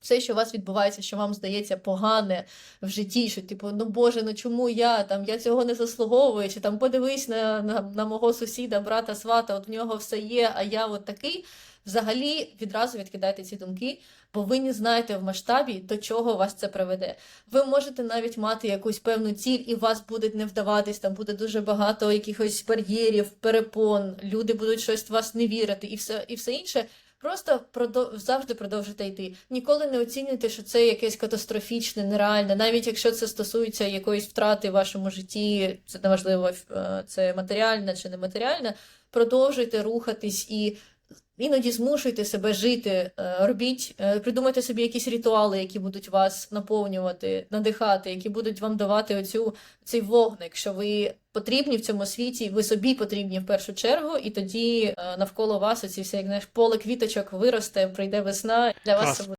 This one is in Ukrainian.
Все, що у вас відбувається, що вам здається погане в житті, що типу, ну Боже, ну чому я там, я цього не заслуговую, чи там подивись на, на, на мого сусіда, брата, свата, от в нього все є, а я от такий. Взагалі відразу відкидайте ці думки, бо ви не знаєте в масштабі, до чого вас це приведе. Ви можете навіть мати якусь певну ціль, і вас буде не вдаватись, там буде дуже багато якихось бар'єрів, перепон, люди будуть щось в вас не вірити, і все, і все інше. Просто продов... завжди продовжуйте йти. Ніколи не оцінюйте, що це якесь катастрофічне, нереальне, навіть якщо це стосується якоїсь втрати в вашому житті, це неважливо, е, це матеріальна чи нематеріальне, Продовжуйте рухатись і іноді змушуйте себе жити, е, робіть, е, придумайте собі якісь ритуали, які будуть вас наповнювати, надихати, які будуть вам давати оцю цей вогник, що ви потрібні в цьому світі, ви собі потрібні в першу чергу, і тоді е, навколо вас оці всі як знаєш, поле квіточок виросте, прийде весна. Для вас це буде.